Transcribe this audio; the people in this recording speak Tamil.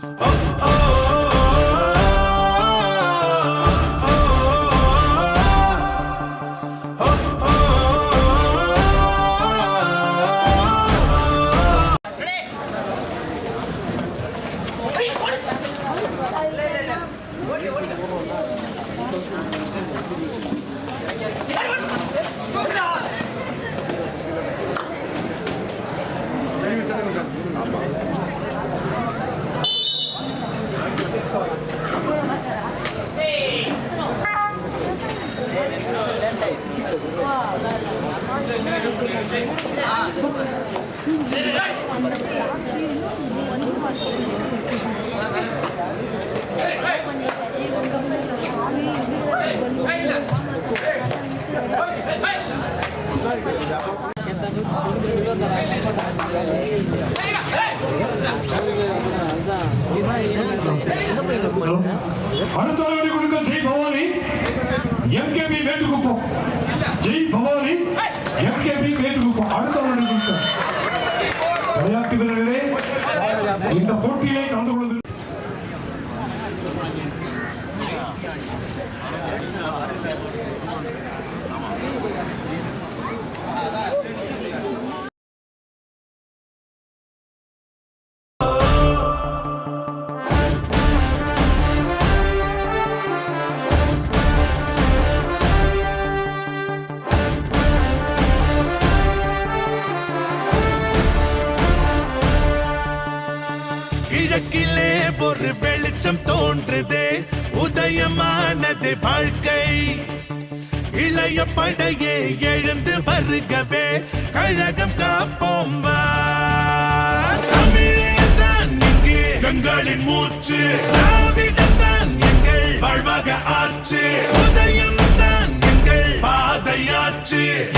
머리 머리가 அடுத்த அளவில் கொடுக்க ஜெய் பவானி எம்கேபி மேட்டுக்குப்பம். ஜெய் பவானி. எம்கேபி மேட்டுக்குப்பம் அடுத்த அளவில் கொடுக்க விளையாட்டு வீரர்களே இந்த போட்டியிலே கலந்து கொள்வது விளக்கிலே ஒரு வெளிச்சம் தோன்றுதே. உதயமானது வாழ்க்கை. இளைய படையே எழுந்து வருகவே. கழகம் காப்போம் வா. தான் இங்கு. எங்களின் மூச்சு. திராவிடம் தான் எங்கள் வாழ்வாக ஆச்சு. உதயம் தான் எங்கள் பாதையாச்சு.